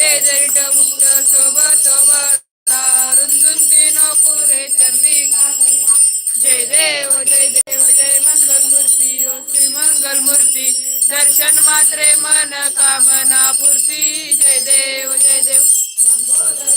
रे जरिट मुक्त शोभा शोभा रुंजुंतीनो चरणी जय देव जय देव जय मंगल मूर्ति ओ श्री मंगल मूर्ति, दर्शन मात्रे मन कामना पूर्ति, जय देव जय देव। लंबोदर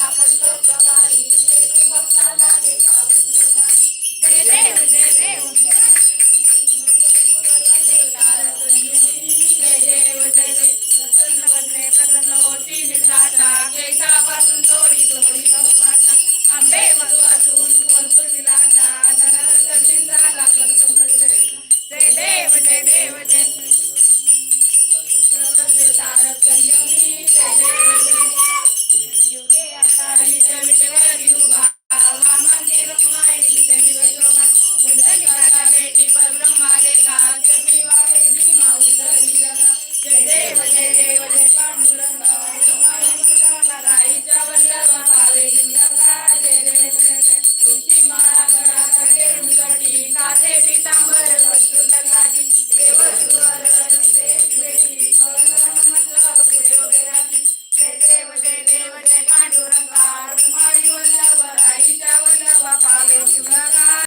भक्ताला पल्लव प्रवाही देवी भक्ताला रे पाऊस प्रवाही जय देव जय देव जय देव। जय देव प्रसन्न वदने प्रसन्न होती निर्दाता केशापासून चोरी चोरी कवपाचा आंबे मधु असून भरपूर विलासा धनानंद चिंताला कर्म जय देव जय देव जय देव जय तारक कल्याण देवले देवले पांडुरंगा राईचा वल्लभा